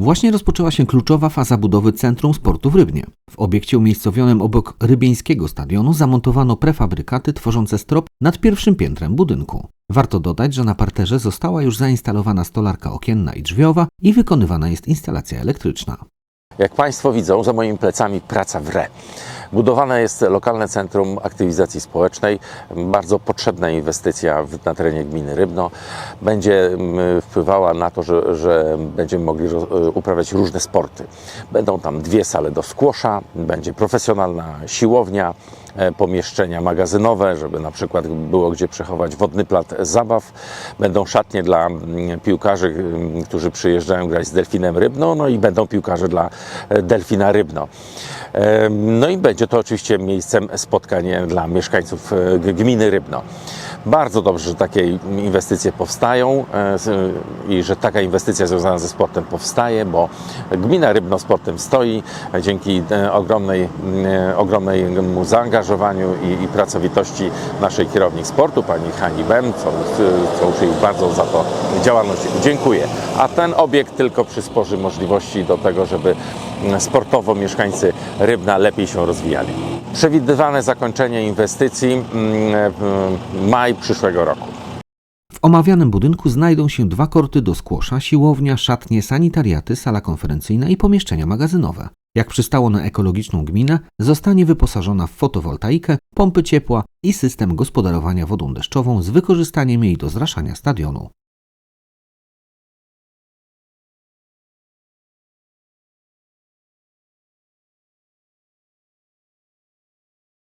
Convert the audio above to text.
Właśnie rozpoczęła się kluczowa faza budowy Centrum Sportu w Rybnie. W obiekcie umiejscowionym obok rybieńskiego stadionu zamontowano prefabrykaty tworzące strop nad pierwszym piętrem budynku. Warto dodać, że na parterze została już zainstalowana stolarka okienna i drzwiowa i wykonywana jest instalacja elektryczna. Jak Państwo widzą, za moimi plecami praca w RE. Budowane jest lokalne centrum aktywizacji społecznej, bardzo potrzebna inwestycja na terenie gminy Rybno. Będzie wpływała na to, że, że będziemy mogli ro- uprawiać różne sporty. Będą tam dwie sale do skłosza, będzie profesjonalna siłownia, e, pomieszczenia magazynowe, żeby na przykład było gdzie przechować wodny plat zabaw. Będą szatnie dla mm, piłkarzy, mm, którzy przyjeżdżają grać z Delfinem Rybno, no i będą piłkarze dla e, Delfina Rybno. E, No i będzie to oczywiście miejscem spotkań dla mieszkańców e, gminy Rybno. Bardzo dobrze, że takie inwestycje powstają e, i że taka inwestycja związana ze sportem powstaje, bo gmina Rybno sportem stoi dzięki e, ogromnej, e, ogromnemu zaangażowaniu i, i pracowitości naszej kierownik sportu, pani Hani Bem, co, co już jej bardzo za to działalność dziękuję. A ten obiekt tylko przysporzy możliwości do tego, żeby sportowo mieszkańcy Rybna lepiej się rozwijali. Przewidywane zakończenie inwestycji mm, maj przyszłego roku. Omawianym budynku znajdą się dwa korty do skłosza, siłownia, szatnie, sanitariaty, sala konferencyjna i pomieszczenia magazynowe. Jak przystało na ekologiczną gminę, zostanie wyposażona w fotowoltaikę, pompy ciepła i system gospodarowania wodą deszczową z wykorzystaniem jej do zraszania stadionu.